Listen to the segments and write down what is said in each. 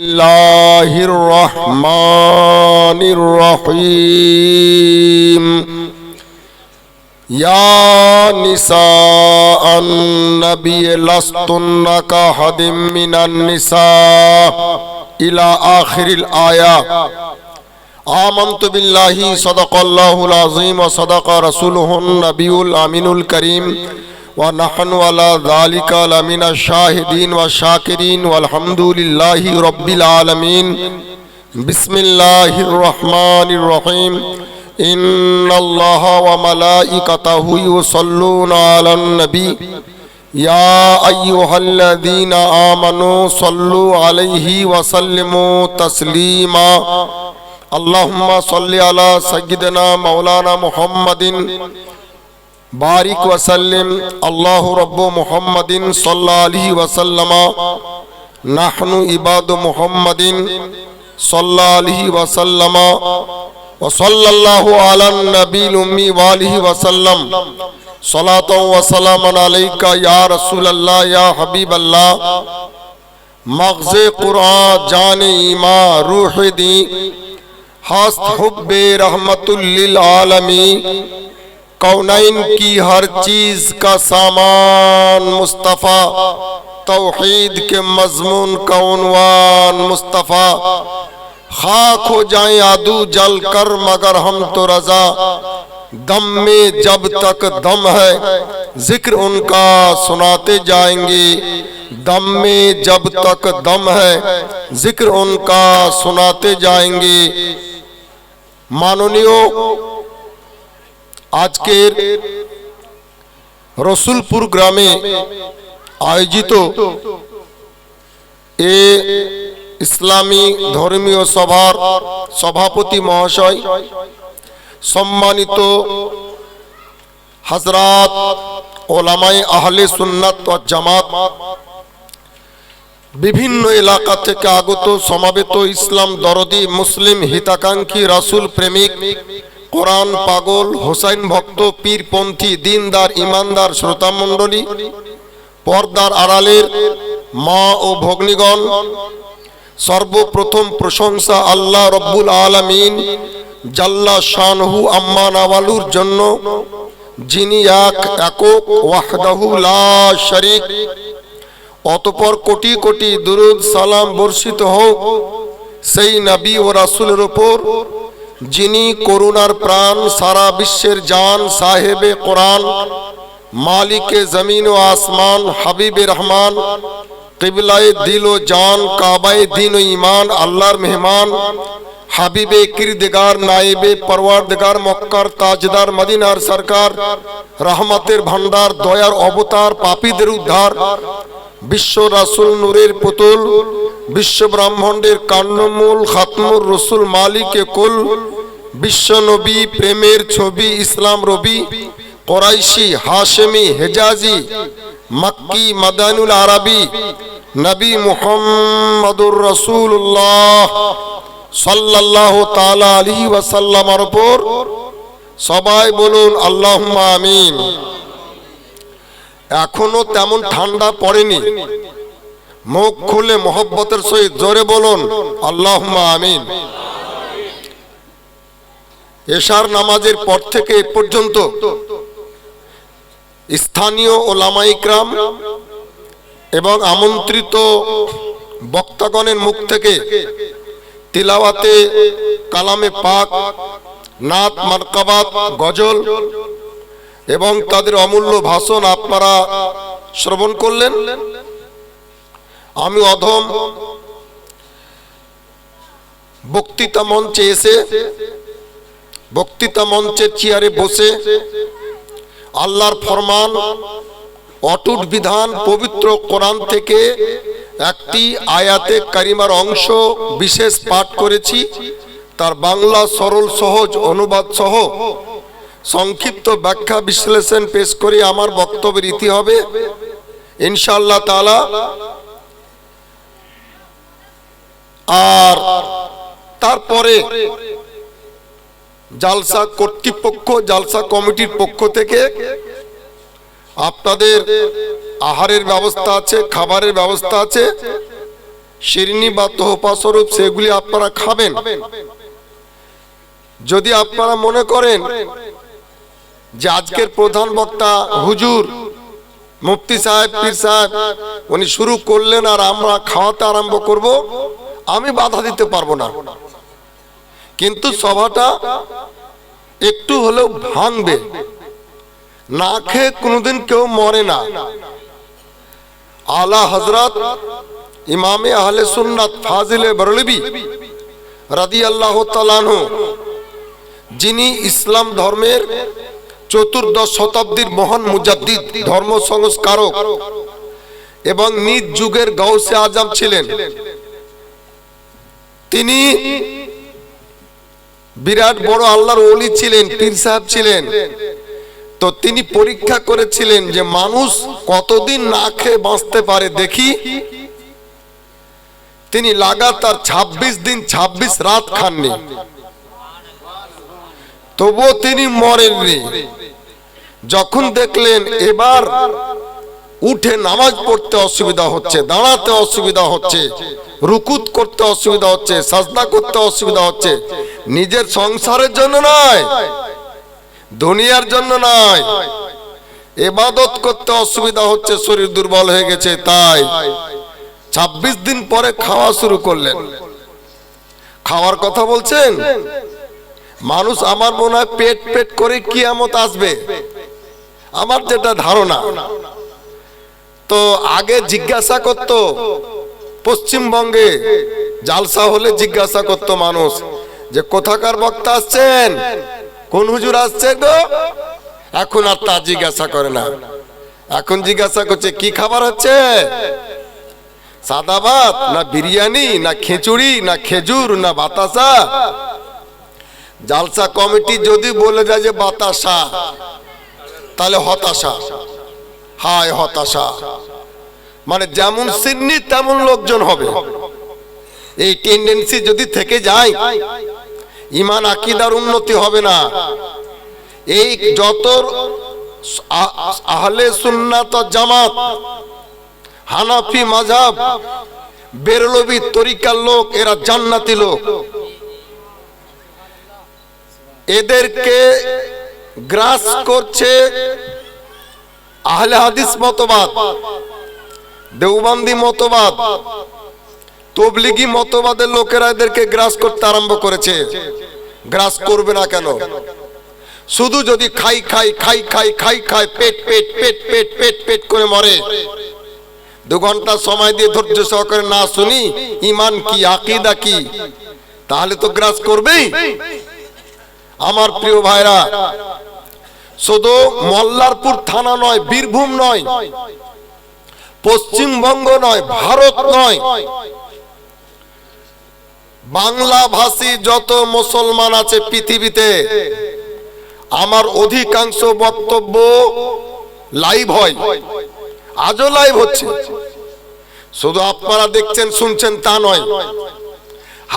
الله الرحمن الرحيم يا نساء النبي لستن كأحد من النساء إلى آخر الآية آمنت بالله صدق الله العظيم وصدق رسوله النبي الأمين الكريم ونحن على ذلك لمن الشاهدين والشاكرين والحمد لله رب العالمين بسم الله الرحمن الرحيم إن الله وملائكته يصلون على النبي يا أيها الذين آمنوا صلوا عليه وسلموا تسليما اللهم صل على سيدنا مولانا محمد बारिक वसलम अल्लाह रब मोहम्मदिन सल्लल्लाहु अलैहि वसल्लम नहनु इबाद मोहम्मदिन सल्लल्लाहु अलैहि وسلم. وصلى الله على النبي الأمي وآله وسلم. صلاة وسلام عليك يا رسول الله يا حبيب الله. مغز قرآن جان ایما روح دی. حاست حب رحمت للعالمين کونین کی ہر چیز کا سامان مصطفیٰ، توحید کے مضمون کا عنوان مصطفیٰ۔ خاک ہو جائیں آدو جل کر مگر ہم تو رضا۔ دم میں جب تک دم ہے، ذکر ان کا سناتے جائیں گے۔ دم میں جب تک دم ہے، ذکر ان کا سناتے جائیں گے۔ مانونیو আজকের রসুলপুর গ্রামে আয়োজিত এ ইসলামী ধর্মীয় সভার সভাপতি মহাশয় সম্মানিত হজরাত ওলামাই আহলে সুন্নাত জামাত বিভিন্ন এলাকা থেকে আগত সমাবেত ইসলাম দরদি মুসলিম হিতাকাঙ্ক্ষী রাসুল প্রেমিক কোরআন পাগল, হোসাইন ভক্ত, পীরপন্থী, দিনদার, ইমানদার শ্রোতা মণ্ডলী পর্দার আড়ালের মা ও ভগ্নিগণ, সর্বপ্রথম প্রশংসা আল্লাহ রব্বুল আলমিন জাল্লা শানহু আম্মা নাওয়ালুর জন্য, যিনি এক, একক, ওয়াহদাহু লা শরিক, অতপর কোটি কোটি দুরুদ সালাম বর্ষিত হোক, সেই নবী ও রাসুলের ওপর যিনি করুণার প্রাণ সারা বিশ্বের জান সাহেবে কোরআন, মালিকে জমিন ও আসমান, হাবিবে রহমান, কিবলায় দিল ও জান, কাবায় দিন ও ইমান আল্লাহর মেহমান, হাবিবে কিরদিগার নাইবে পরওয়ারদিগার, মক্কার তাজদার, মদিনার সরকার, রহমতের ভান্ডার দয়ার অবতার, পাপীদের উদ্ধার, বিশ্ব রাসুল নূরের পুতুল বিশ্ব ব্রাহ্মণের কান্নমূল খাতমুর রসুল মালিকে কুল বিশ্ব নবী প্রেমের ছবি ইসলাম রবি, কোরাইশি, হাশেমি, হেজাজি, মাক্কি মাদানুল আরবি, নবী মুহাম্মদুর রসুল্লাহ সাল্লাহ তালা আলী ওয়াসাল্লামার উপর সবাই বলুন আল্লাহ আমিন। এখনও তেমন ঠান্ডা পড়েনি। মুখ খুলে মোহব্বতের সহিত জোরে বলুন আল্লাহ আমিন। এশার নামাজের পর থেকে এ পর্যন্ত স্থানীয় ওলামাইকরাম এবং আমন্ত্রিত বক্তাগণের মুখ থেকে তিলাওয়াতে কালামে পাক, নাত, মারকাবাত, গজল এবং তাদের অমূল্য ভাষণ আপনারা শ্রবণ করলেন। আমি অধম। বক্তৃতা মঞ্চে এসে, বক্তৃতা মঞ্চের চেয়ারে বসে, আল্লাহর ফরমান, অটুট বিধান, পবিত্র কোরআন থেকে একটি আয়াতে কারিমার অংশ বিশেষ পাঠ করেছি। তার বাংলা সরল, সহজ অনুবাদ সহ সংক্ষিপ্ত ব্যাখ্যা বিশ্লেষণ পেশ করে আমার বক্তব্যের ইতি হবে ইনশাল্লাহ তালা আর তারপরে জালসা কর্তৃপক্ষ, জালসা কমিটির পক্ষ থেকে আপনাদের আহারের ব্যবস্থা আছে, খাবারের ব্যবস্থা আছে, শিরনি বা তোহপা স্বরূপ সেগুলি আপনারা খাবেন। যদি আপনারা মনে করেন যে আজকের প্রধান বক্তা হুজুর, মুফতি সাহেব, পীর সাহেব, উনি শুরু করলেন আর আমরা খাওয়াতে আরম্ভ করব আমি বাধা দিতে পারব না। কিন্তু সভাটা একটু হলেও ভাঙবে। না খেয়ে কোনোদিন কেউ মরে না। আলা হজরত ইমামে আহলে সুন্নাত ফাজিলে বরলবি রাদি আল্লাহ তালানহ যিনি ইসলাম ধর্মের চতুর্দশ শতাব্দীর মহান মুজাদ্দিদ ধর্ম সংস্কারক এবং নিজ যুগের গাউসে আজম ছিলেন। তিনি বিরাট বড় আল্লাহর অলি ছিলেন, পীর সাহেব ছিলেন। তো তিনি পরীক্ষা করেছিলেন যে মানুষ কতদিন না খেয়ে বাঁচতে পারে, দেখি। তিনি লাগাতার ২৬ দিন ২৬ রাত খাননি। তবুও তিনি মরেননি। যখন দেখলেন এবার উঠে নামাজ পড়তে অসুবিধা হচ্ছে, দাঁড়াতে অসুবিধা হচ্ছে, রুকুত করতে অসুবিধা হচ্ছে, সাজদা করতে অসুবিধা হচ্ছে। নিজের সংসারের জন্য নয়, দুনিয়ার জন্য নয়। এবাদত করতে অসুবিধা হচ্ছে, শরীর দুর্বল হয়ে গেছে, তাই ২৬ দিন পরে খাওয়া শুরু করলেন। খাওয়ার কথা বলছেন? মানুষ আমার মনে হয় পেট পেট করে কিয়ামত আসবে। আমার যেটা ধারণা তো আগে জিজ্ঞাসা করত পশ্চিমবঙ্গে, জালসা হলে জিজ্ঞাসা করত মানুষ যে কোথাকার বক্তা আসছেন? কোন হুজুর আসছে গো? এখন আর তা জিজ্ঞাসা করে না। এখন জিজ্ঞাসা করছে, কি খাবার হচ্ছে? সাদা ভাত না বিরিয়ানি না খিচুড়ি না খেজুর না বাতাসা? জালসা কমিটি যদি বলে যায় যে বাতাসা, তাহলে হতাশা। হায় হতাশা। মানে যেমন সিন্নি, তেমন লোকজন হবে। এই টেন্ডেন্সি যদি থেকে যায়, ইমান, আকিদার উন্নতি হবে না। এই যত আহলে সুন্নাত জামাত, হানাফি মাযহাব, বেরলবি তরিকার লোক, এরা জান্নাতি লোক। এদেরকে গ্রাস করছে আহলে হাদিস মতবাদ, দেওবান্দি মতবাদ, তবলিগি মতবাদের লোকেরা এদেরকে গ্রাস করতে আরম্ভ করেছে। গ্রাস করবে না কেন? শুধু যদি খাই খাই খাই খাই খাই খাই, পেট পেট পেট পেট পেট পেট করে মরে। দু ঘণ্টা সময় দিয়ে ধৈর্য সহকারে না শুনি, ইমান কি, আকিদা কি? তাহলে তো গ্রাস করবেই। আমার প্রিয় ভাইরা শুধু মল্লারপুর থানা নয়, বীরভূম নয়, পশ্চিমবঙ্গ নয়, ভারত নয়। বাংলা ভাষী যত মুসলমান আছে পৃথিবীতে, আমার অধিকাংশ বক্তব্য লাইভ হয়। আজও লাইভ হচ্ছে। শুধু আপনারা দেখছেন, শুনছেন তা নয়।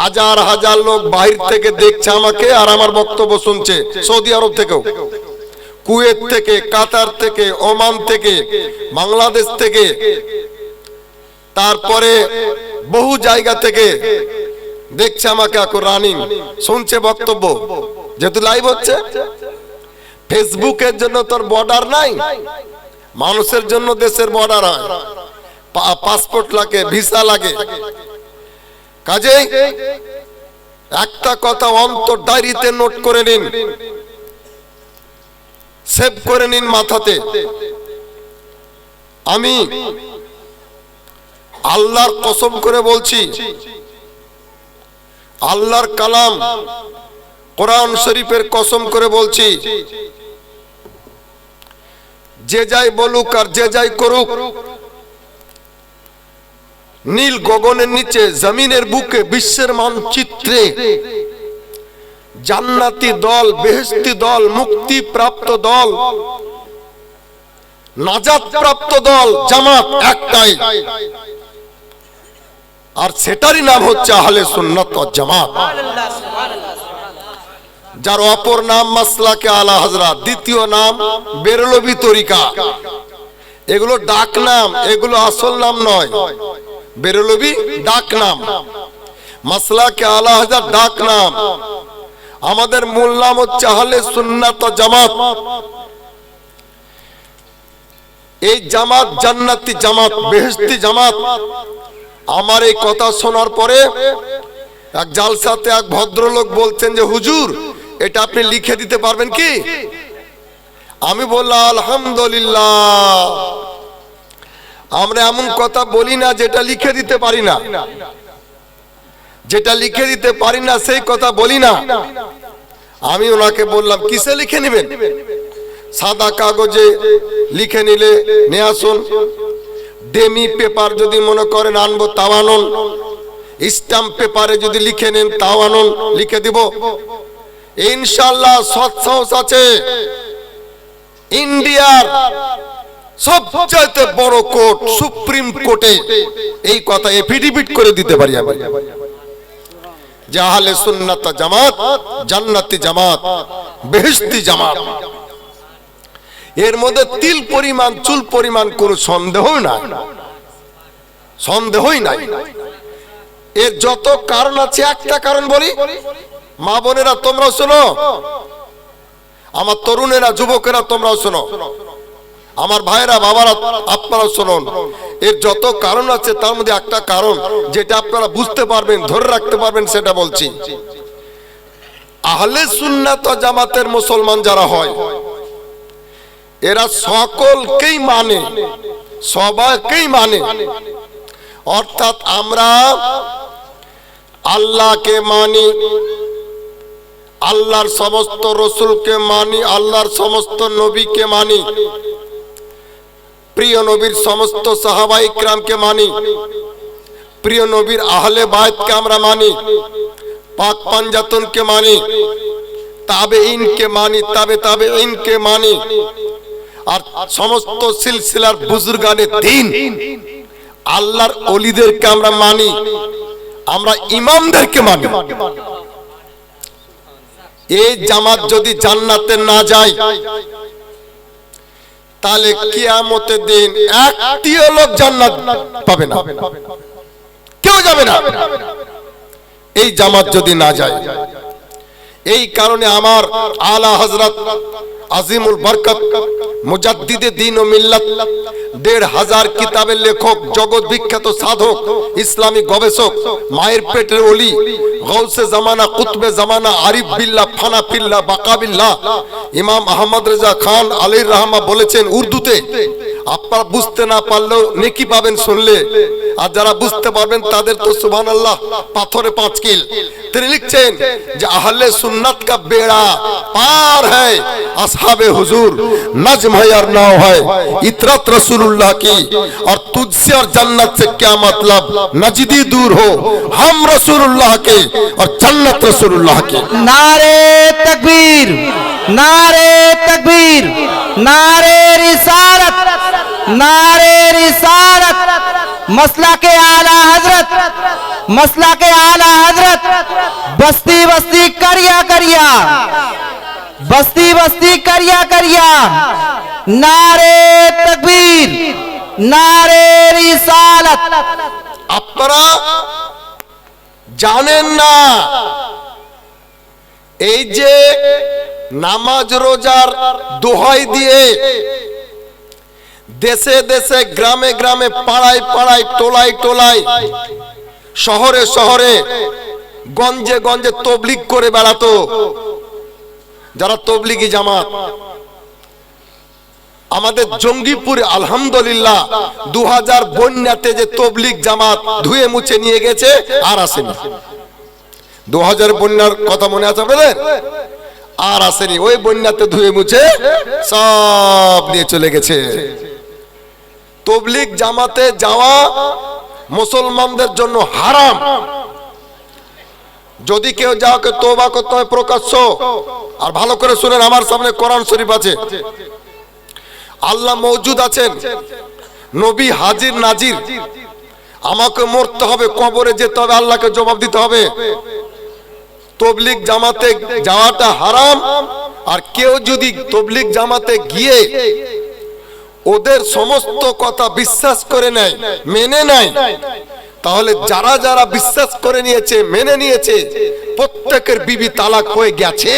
হাজার হাজার লোক বাহির থেকে দেখছে আমাকে আর আমার বক্তব্য শুনছে সৌদি আরব থেকেও। কুয়েত থেকে, কাতার থেকে, ওমান থেকে, বাংলাদেশ থেকে, তারপরে বহু জায়গা থেকে দেখছে আমাকে এখন রানিং শুনছে বক্তব্য। যেহেতু লাইভ হচ্ছে ফেসবুকের জন্য তোর বর্ডার নাই, মানুষের জন্য দেশের বর্ডার হয়। পাসপোর্ট লাগে ভিসা লাগে। কাজেই একটা কথা অন্তর ডায়েরিতে নোট করে নিন। সেভ করে নিন মাথাতে। আমি আল্লাহর কসম করে বলছি, আল্লাহর কালাম কোরআন শরীফের কসম করে বলছি, যে যাই বলুক আর যে যাই করুক, নীল গগনের নিচে, জমিনের বুকে, বিশ্বের মানচিত্রে জান্নাতি দল বেহেস্তি দল মুক্তি প্রাপ্ত দল নাজাত প্রাপ্ত দল, জামাত একটাই। আর সেটারই নাম হচ্ছে আহলে সুন্নাত জামাত। যার অপর নাম মাসলাকে আলা হাজরাত, দ্বিতীয় নাম বেরলবি তরিকা। এগুলো ডাক নাম, এগুলো আসল নাম নয়। বেরলবি ডাক নাম মাসলা কে আলা হাজার ডাক নাম। আমাদের মূল নাম হচ্ছে আহলে সুন্নাত জামাত। এই জামাত জান্নাতি জামাত, বেহেশতি জামাত। আমার এই কথা শোনার পরে এক জালসাতে এক ভদ্রলোক বলছেন যে, হুজুর, এটা আপনি লিখে দিতে পারবেন কি? আমি বললাম, আলহামদুলিল্লাহ। আমরা এমন কথা বলি না যেটা লিখে দিতে পারি না। যেটা লিখে দিতে পারি না, সেই কথা বলি না। আমি ওনাকে বললাম, কিসে লিখে নেবেন? সাদা কাগজে লিখে নিলে নিয়ে আসুন। ডেমি পেপার যদি মনে করেন আনব, তাও আনুন। স্টাম্প পেপারে যদি লিখে নেন, তাও আনুন, লিখে দিব। ইনশাল্লাহ সৎ সাহস আছে। ইন্ডিয়ার সবচাইতে বড় কোর্ট, সুপ্রিম কোর্টে এই কথা এফিডেভিট করে দিতে পারি আমি। যে আহলে সুন্নাত জামাত, জান্নাতি জামাত, বেহেশতি জামাত। এর মধ্যে তিল পরিমাণ, চুল পরিমাণ কোনো সন্দেহ নাই। সন্দেহই নাই। এর যত কারণ আছে, একটা কারণ বলি, মা বোনেরা, তোমরাও শোনো। আমার তরুণেরা, যুবকেরা, তোমরাও শোনো। আমার ভাইরা বাবারা, আপনারাও শুনুন। এর যত কারণ আছে, তার মধ্যে একটা কারণ যেটা আপনারা বুঝতে পারবেন, ধরে রাখতে পারবেন, সেটা বলছি। আহলে সুন্নাত জামাতের মুসলমান যারা হয়, এরা সকলকেই মানে সবাইকেই মানে। অর্থাৎ আমরা আল্লাহকে মানি, আল্লাহর সমস্ত রসুলকে মানি, আল্লাহর সমস্ত নবীকে মানি। প্রিয় নবীর সমস্ত সাহাবাই ক্রামকে মানি। প্রিয় নবীর আহলে বায়তকে আমরা মানি। পাক পাঞ্জাতনকে মানি। তাবে ইনকে মানি, তাবে তাবে ইনকে মানি। আর সমস্ত সিলসিলার বুজুর্গানে দিন। আল্লাহর অলিদেরকে আমরা মানি। আমরা ইমামদেরকে মানি। এই জামাত যদি জান্নাতে না যায় তাহলে কিয়ামতের দিন একটিও লোক জান্নাত পাবে না। কেউ যাবে না। এই জামাত যদি না যায়, এই কারণে আমার আলা হজরত আজিমুল বরকত মুজাদ্দিদে দিন ও মিল্লাত, দেড় হাজার কিতাবের লেখক, জগৎ বিখ্যাত সাধক, ইসলামী গবেষক, মায়ের পেটের অলি গৌসে জামানা, কুতবে জামানা, আরিফ বিল্লাহ ফানা পিল্লা বাকাবিল্লাহ ইমাম আহমদ রেজা খান আলীর রাহমা বলেছেন, উর্দুতে আপনারা বুঝতে না পারলেও নেকি পাবেন শুনলে আর যারা বুঝতে পারবেন তাদের তো সুবহান আল্লাহ পাথরে পাঁচ কিল তিনি লিখছেন যে আহলে সুন্নাত का बेड़ा पार है असहाबे हुजूर नज्म है और नाव है इतरत रसूलुल्लाह की और तुझसे और जन्नत से क्या मतलब नजदी दूर हो हम रसूलुल्लाह के और जन्नत रसूलुल्लाह की नारे तकबीर नारे तकबीर नारे रिसालत नारे रिसालत मसला के आला हजरत मसला के आला हजरत बस्ती बस्ती करिया करिया बस्ती बस्ती करिया करिया नारे तकबीर नारे रिसालत আপনারা জানেন না এই যে নামাজ রোজার দোহাই দিয়ে দেশে দেশে, গ্রামে গ্রামে, পাড়ায় পাড়ায়, টোলায় টোলায়, শহরে শহরে, গঞ্জে গঞ্জে তবলিক করে বেড়াতো। যারা তবলিগি জামাত, আমাদের জঙ্গিপুরে, আলহামদুলিল্লাহ দু হাজার বন্যাতে যে তবলিক জামাত ধুয়ে মুছে নিয়ে গেছে, আর আসেনি। দু হাজার বন্যার কথা মনে আছে আপনাদের? আর আসেনি। ওই বন্যাতে ধুয়ে মুছে সব নিয়ে চলে গেছে। তবলিগ জামাতে যাওয়া মুসলমানদের জন্য হারাম। যদি কেউ যাওকে তোবা করতে হয় প্রকাশ্য, আর ভালো করে শুনেন, আমার সামনে কোরআন শরীফ আছে। আল্লাহ মৌজুদ আছেন, নবী হাজির নাজির। আমাকে মরতে হবে, কবরে যেতে হবে, আল্লাহকে জবাব দিতে হবে। তবলিগ জামাতে যাওয়াটা হারাম, আর কেউ যদি তবলিগ জামাতে গিয়ে ওদের সমস্ত কথা বিশ্বাস করে নেয়, মেনে নেয়। তাহলে যারা যারা বিশ্বাস করে নিয়েছে, মেনে নিয়েছে, প্রত্যেকের বিবি তালাক হয়ে গেছে।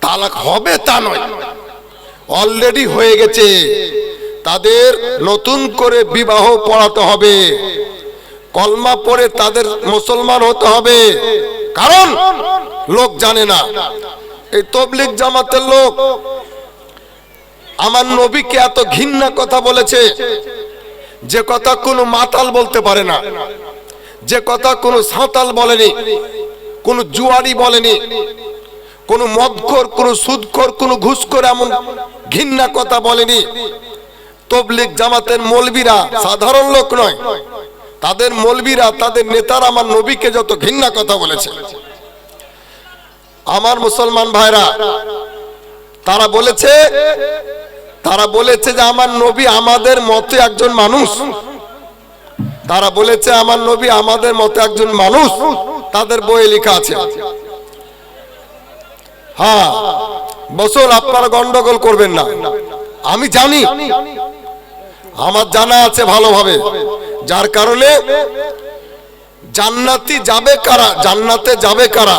তালাক হবে তা নয়। অলরেডি হয়ে গেছে। তাদের নতুন করে বিবাহ পড়াতে হবে। কলমা পড়ে তাদের মুসলমান হতে হবে। কারণ লোক জানে না। এই তবলিক জামাতের লোক আমার নবীকে এত ঘৃণা কথা বলেছে, যে কথা কোনো মাতাল বলতে পারে না, যে কথা কোনো সাঁতাল বলেনি, কোনো জুয়ারি বলেনি, কোনো মদখোর, কোনো সুদখোর, কোনো ঘুষখোর এমন ঘৃণা কথা বলেনি। তবলিক জামাতের মলবিরা সাধারণ লোক নয়, তাদের মলবিরা, তাদের নেতারা আমার নবীকে যত ঘৃণা কথা বলেছে। আমার মুসলমান ভাইরা, তারা বলেছে তারা বলেছে যে আমার নবী আমাদের মতে একজন মানুষ। তারা বলেছে আমার নবী আমাদের মতে একজন মানুষ। তাদের বইয়ে লেখা আছে। হ্যাঁ বসুন, আপনারা গন্ডগোল করবেন না। আমি জানি। আমার জানা আছে ভালোভাবে। যার কারণে জান্নাতি যাবে কারা, জান্নাতে যাবে কারা?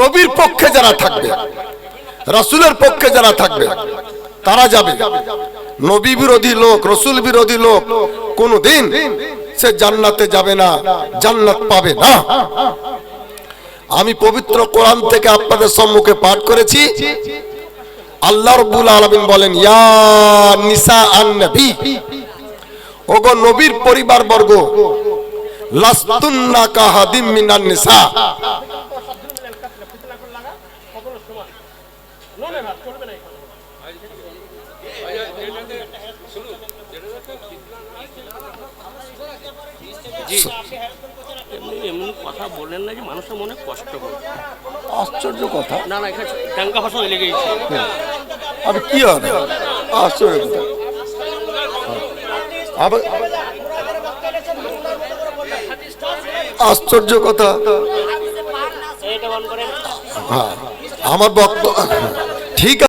নবীর পক্ষে যারা থাকবে, রাসূলের পক্ষে যারা থাকবে তারা যাবে। নবী বিরোধী লোক, রসুল বিরোধী লোক, কোনদিন সে জান্নাতে যাবে না, জান্নাত পাবে না। আমি পবিত্র কোরআন থেকে আপনাদের সম্মুখে পাঠ করেছি। আল্লাহ রব্বুল আলামিন বলেন, ইয়া নিসা আন নবী। ওগো নবীর পরিবার বর্গ লাস্তুন্না কাহাদিম মিনান নিসা। এমনি এমন কথা বললেন না যে মানুষের মনে কষ্ট হবে আশ্চর্য কথা। না না এখানে টাঙ্কা ভাষা লেগে গেছে আবে কি হবে আশ্চর্য কথা। আশ্চর্য কথা। হ্যাঁ আমার বক্তব্য ঠিক আছে।